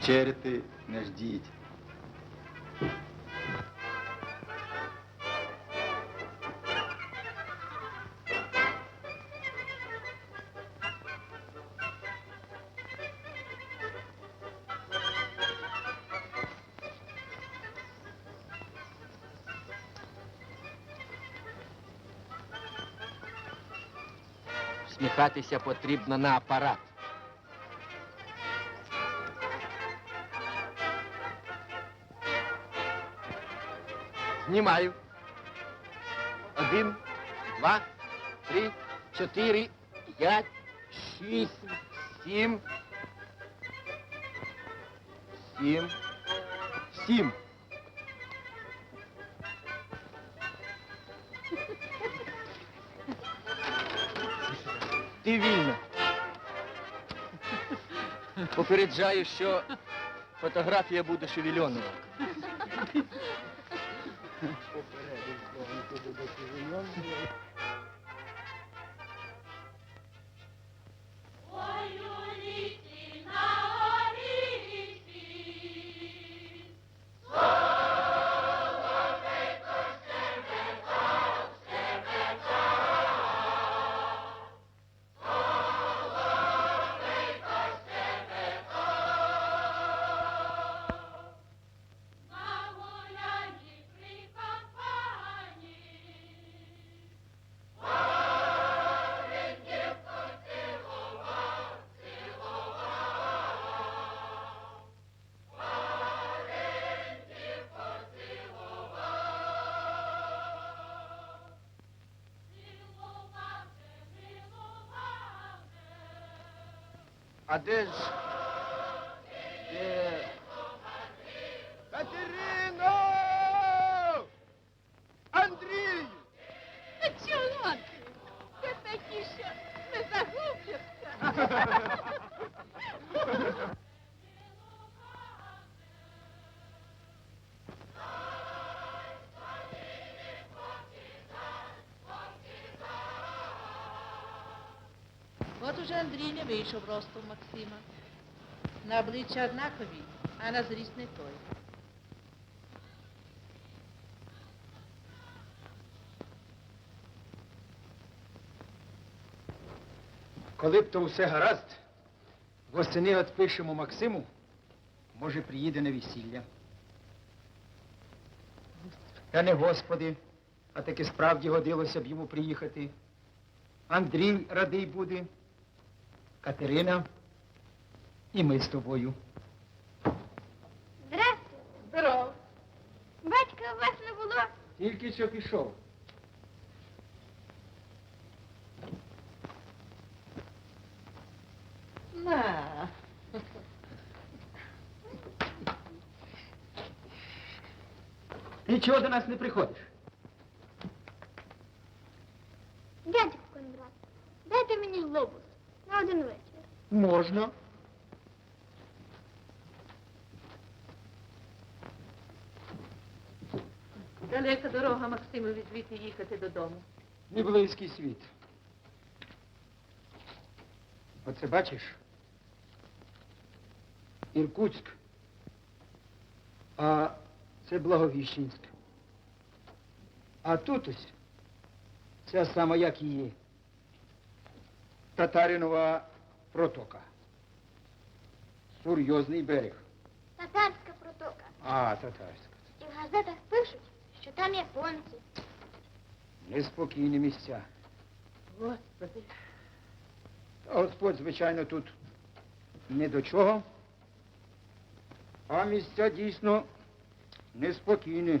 Вечеряти не ждіть. Всміхатися потрібно на апарат. Знімаю. Один, два, три, чотири, п'ять, шість, сім. Сім. Сім. Ти вільна. Попереджаю, що фотографія буде шевельонова. Thank you. А уже Андрій не вийшов ростом Максима. На обличчя однакові, а на зріст не той. Коли б то все гаразд, восени відпишемо Максиму, може, приїде на весілля. Та не господи, а таки справді годилося б йому приїхати. Андрій радий буде, Катерина і ми з тобою. Здрастуйте. Здоров. Батька у вас не було. Тільки що пішов. На. І чого до нас не приходиш? Дядько Кондрат, дайте мені глобус на один вечір. Можна. Далека дорога Максимові звідти їхати додому. Не близький світ. Оце бачиш? Іркутськ. А це Благовіщенськ. А тут ось ця сама, як її. Татаринова протока. Серйозний берег. Татарська протока. А, татарська. І в газетах пишуть, що там японці. Неспокійні місця. Господи. Та Господь, звичайно, тут не до чого. А місця дійсно неспокійні.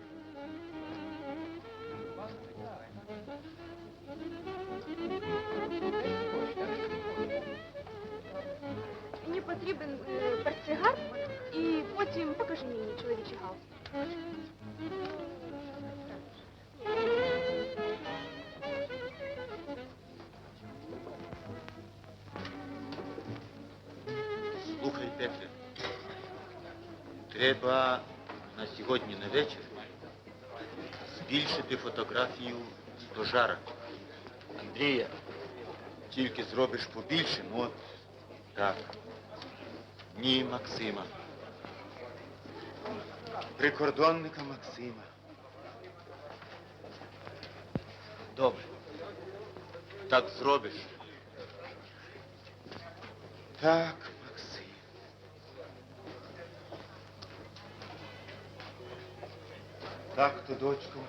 Мені потрібен е, портсигар і потім покажи мені чоловічий галстук. Слухай, Петре, треба на сьогодні на вечір збільшити фотографію стожара. Андрія, Тільки зробиш побільше, ну так. Ні, Максима. Прикордонника Максима. добре. Так зробиш. Так, Максим. Так то, дочко.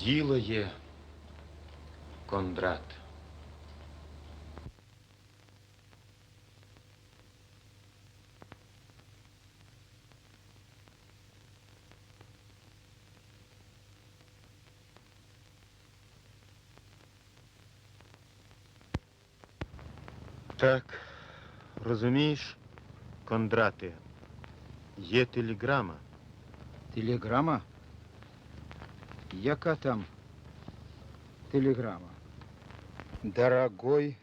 Діло є, Кондрат. Так, розумієш, Кондрате, є телеграма. Телеграма? Яка там телеграма? Дорогой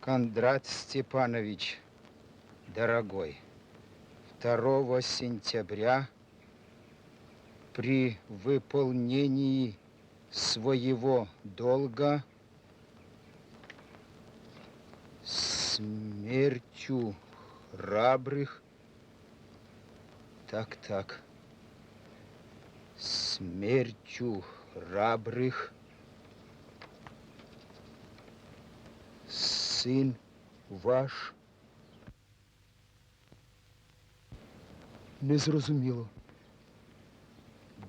Кондрат Степанович, дорогой, 2 сентября при выполнении своего долга смертью храбрых так, так. Смертью храбрых сын ваш не зрозуміло.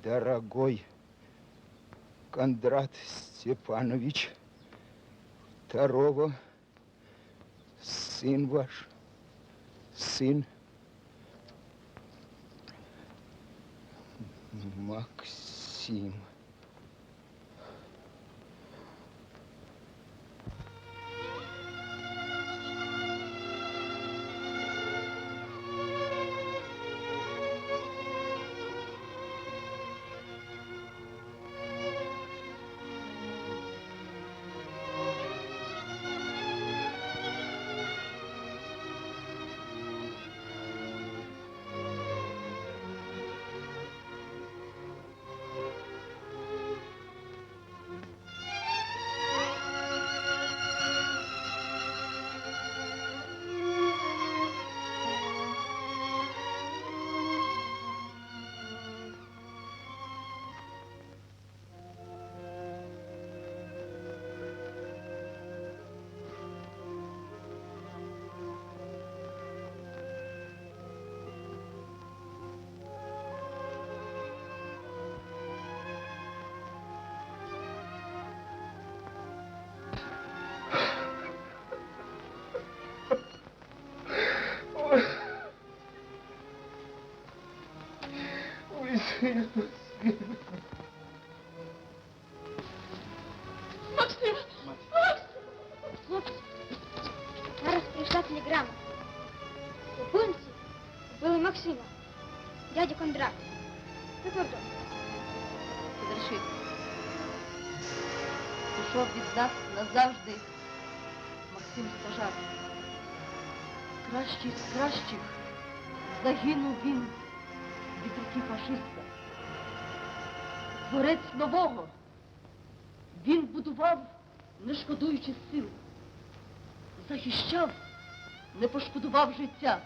Дорогой Кондрат Степанович, второго сын ваш, сын team. Максим. Хлопці, зараз прийшла телеграма. У пункті вбили Максима, дядю Кондрат. За кордон. Завершити. Пішов від нас назавжди Максим Стожар. Кращий з кращих загинув він Від руки фашиста. Творець нового. Він будував, не шкодуючи сил. Захищав, не пошкодував життя.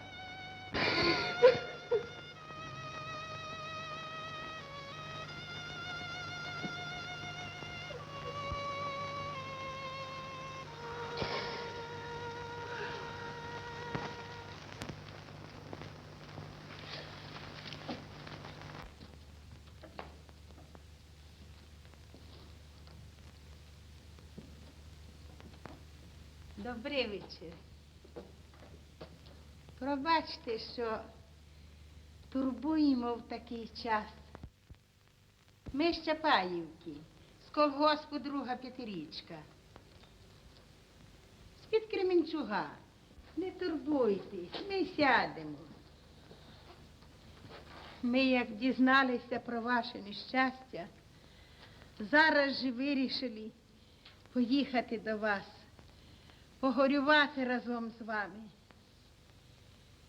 Добрий вечір. Пробачте, що турбуємо в такий час. Ми з Чапаївки, з колгоспу друга п'ятирічка. З-під Кременчуга. Не турбуйтесь, ми сядемо. Ми, як дізналися про ваше нещастя, зараз же вирішили поїхати до вас, погорювати разом з вами.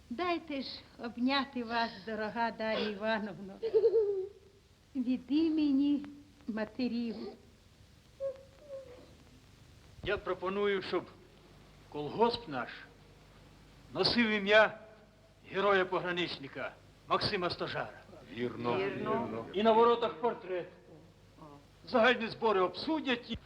Дайте ж обняти вас, дорога Дар'я Івановна, від імені матерів. Я пропоную, щоб колгосп наш носив ім'я героя-пограничника Максима Стожара. Вірно, вірно. І на воротах портрет. Загальні збори обсудять.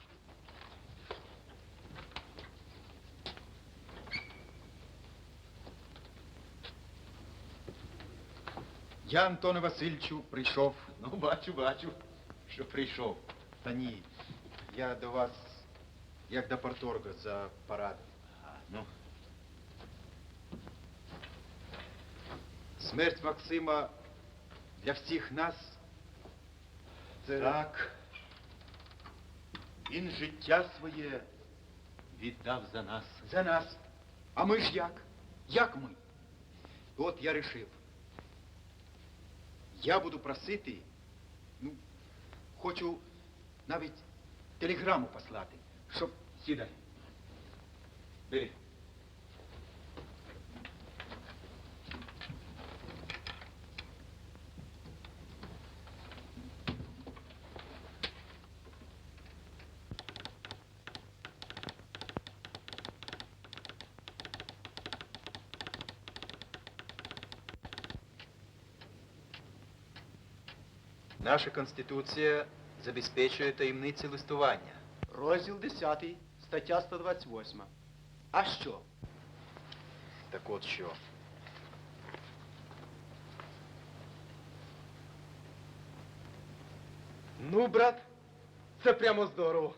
Я, Антоне Васильовичу, прийшов. Ну, бачу, бачу, що прийшов. Та ні, я до вас, як до порторга за парадом. Ну. Смерть Максима для всіх нас. Це... Так. Він життя своє віддав за нас. За нас. А ми ж як? Як ми? От я рішив. Я буду просити, ну, хочу навіть телеграму послати, щоб сідай. Бери. Наша Конституція забезпечує таємниці листування. Розділ 10, стаття 128. А що? Так от що. Ну, брат, це прямо здорово.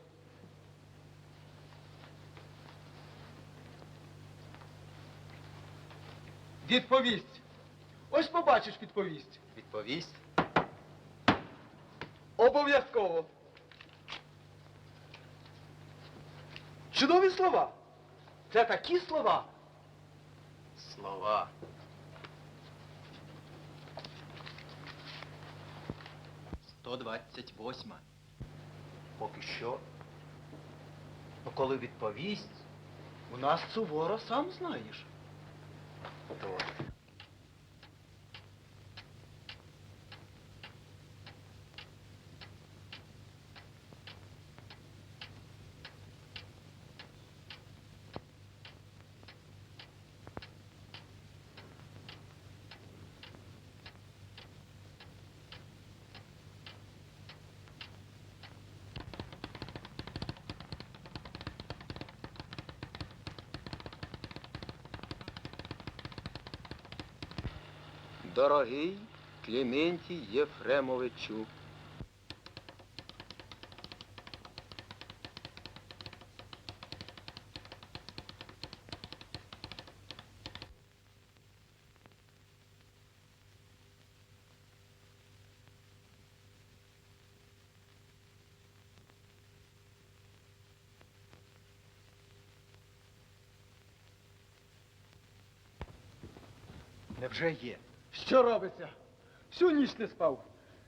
Відповість. Ось побачиш відповість. Відповість. Обов'язково. Чудові слова. Це такі слова. Слова. Сто двадцять восьма. Поки що. Ну, коли відповість, У нас суворо, сам знаєш. то Дорогий Клементій Єфремовичу, невже є? Що робиться? Всю ніч не спав.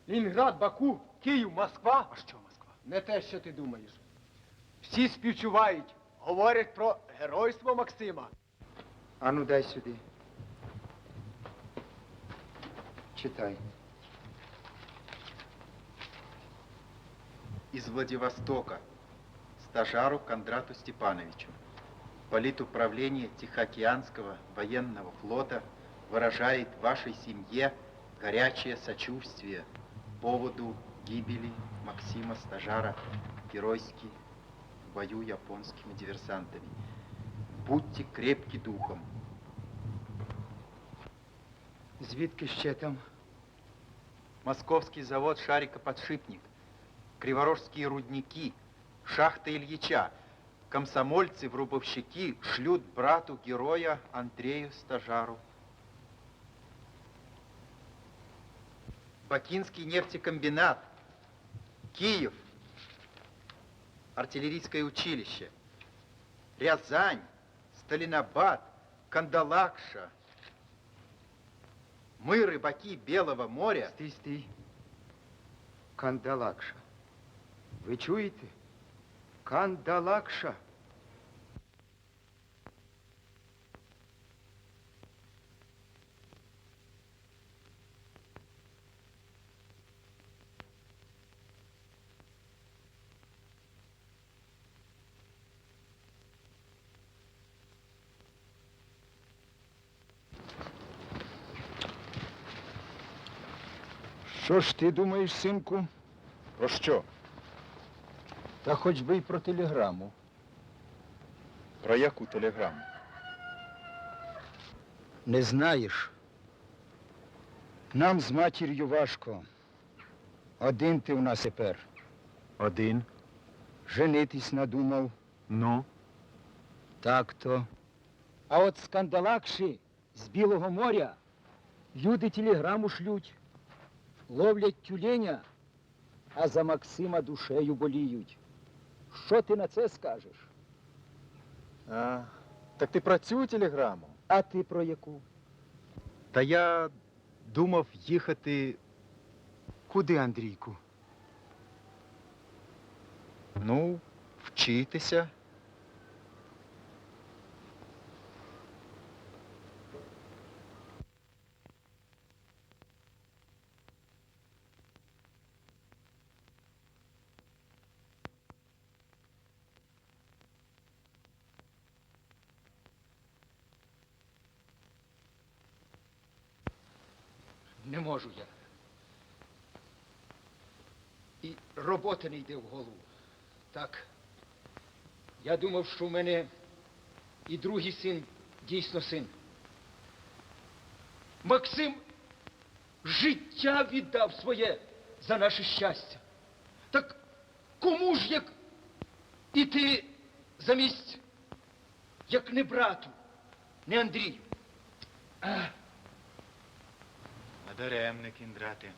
Лінград, Баку, Київ, Москва. А що Москва? Не те, що ти думаєш. Всі співчувають, говорять про геройство Максима. А ну дай сюди. Читай. Из Владивостока. Стажару Кондрату Степановичу. Политуправление Тихоокеанского военного флота выражает вашей семье горячее сочувствие по поводу гибели Максима Стажара геройски в бою японскими диверсантами. Будьте крепки духом. Звідки ще там? Московский завод «Шарикоподшипник», Криворожские рудники, шахта Ильича. комсомольцы, врубовщики шлют брату героя Андрею Стажару. Бакинский нефтекомбинат, Киев, артиллерийское училище, Рязань, Сталинабад, Кандалакша. Мы, рыбаки Белого моря, Стій, стій. Кандалакша. Ви чуєте? Кандалакша. Що ж ти думаєш, синку? Про що? Та хоч би й про телеграму. Про яку телеграму? Не знаєш. Нам з матір'ю важко. Один ти в нас тепер. Один. Женитись надумав. Ну? Так-то. А от з Кандалакши, з Білого моря, люди телеграму шлють, ловлять тюленя, а за Максима душею боліють. Що ти на це скажеш? А, так ти про цю телеграму? А ти про яку? Та я думав їхати. Куди, Андрійку? Ну, вчитися. Не можу я. І робота не йде в голову. Так. Я думав, що в мене і другий син дійсно син. Максим життя віддав своє за наше щастя. Так кому ж як іти замість, як не брату, не Андрію? А, Надаремне, кіндрате.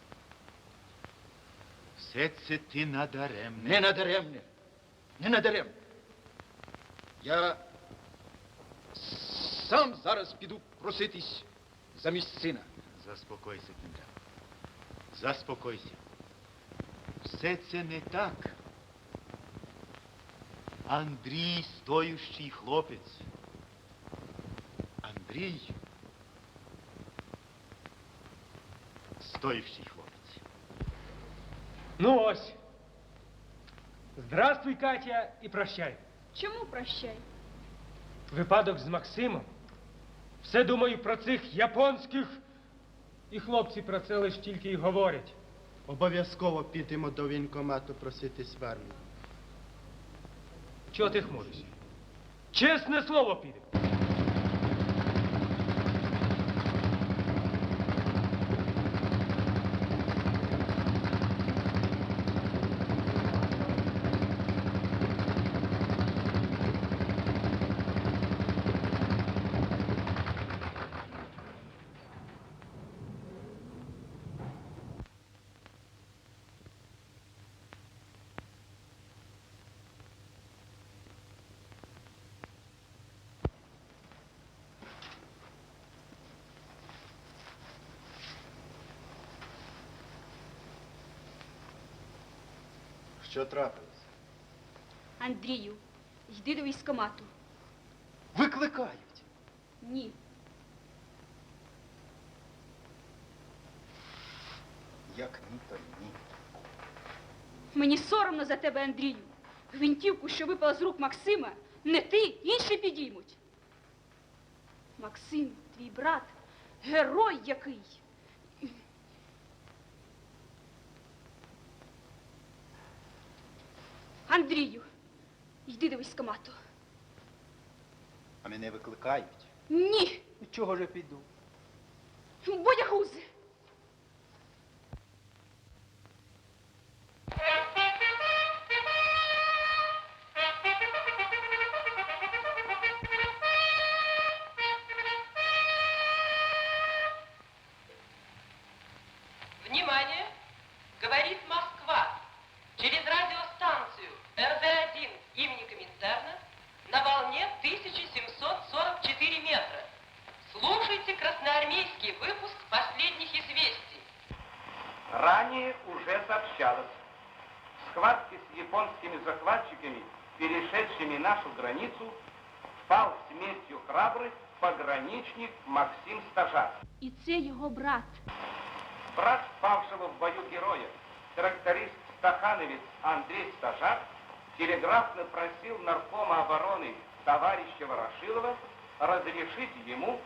Все це ти надаремне. Не надаремне. Не надаремне. Я сам зараз піду проситись замість сина. Заспокойся, кіндрате. Заспокойся. Все це не так. Андрій стоющий хлопець. Андрій стоющий хлопець. Ну ось. Здравствуй, Катя, і прощай. Чому прощай? Випадок з Максимом. Все думаю про цих японських. І хлопці про це лиш тільки й говорять. Обов'язково підемо до вінкомату проситись в армію. Чого ти хмуришся? Чесне слово піде. Що трапилось? Андрію, йди до військомату. Викликають. Ні. Як ні, то ні. Мені соромно за тебе, Андрію. Гвинтівку, що випала з рук Максима, не ти, інші підіймуть. Максим, твій брат, герой який. Андрію, йди до військомату. А мене викликають. Ні, чого ж я піду? боягузи. Це його брат. Брат павшего в бою героя, тракторист Стахановец Андрей Стажар, телеграфно просил наркома обороны товарища Ворошилова разрешить ему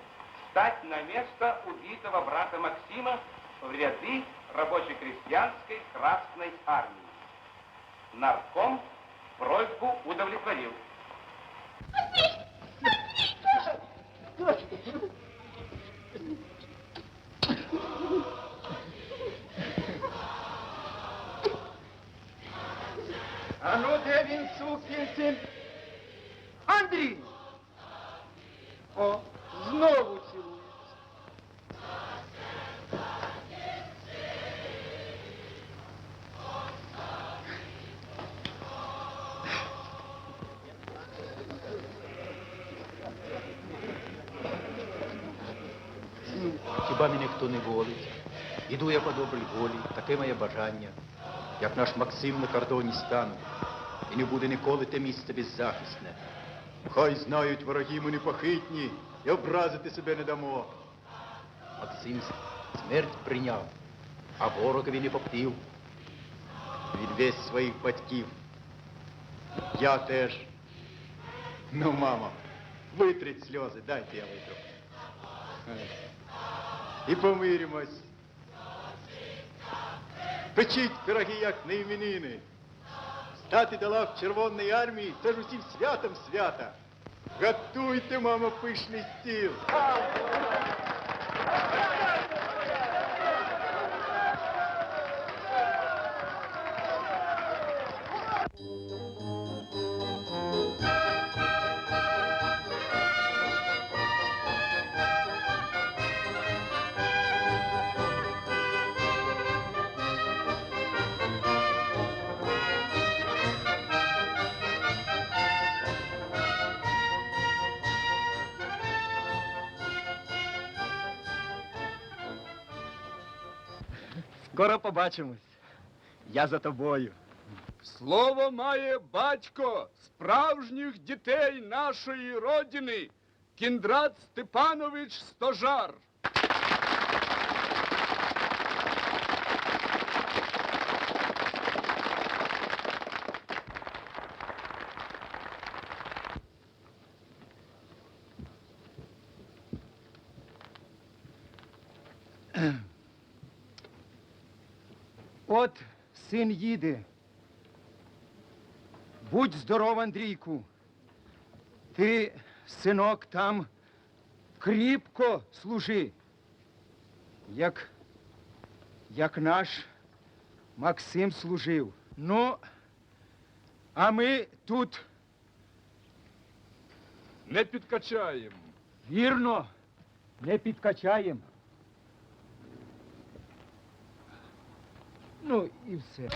стать на место убитого брата Максима в ряды рабоче-крестьянской Красной Армии. Нарком просьбу удовлетворил. А де він, сукін? Андрій! О, знову цілується. Хіба мене хто не волить? Іду я по добрій волі, таке моє бажання, як наш Максим на кордоні стане, і не буде ніколи те місце беззахисне. Хай знають вороги ми непохитні, і образити себе не дамо. Максим смерть прийняв, а ворогові не поптів. Він весь своїх батьків. Я теж. Ну, мамо, витріть сльози, дайте я витру. І помиримось. Печіть пироги, як на іменини. Стати дала в Червоної армії, це ж усім святом свята. Готуйте, мамо, пишний стіл. Скоро побачимось. Я за тобою. Слово має батько справжніх дітей нашої родини, Кіндрат Степанович Стожар. От син їде. Будь здоров, Андрійку. Ти, синок, там кріпко служи. Як, як наш Максим служив. Ну, а ми тут Не підкачаємо. вірно не підкачаємо. Ну і все.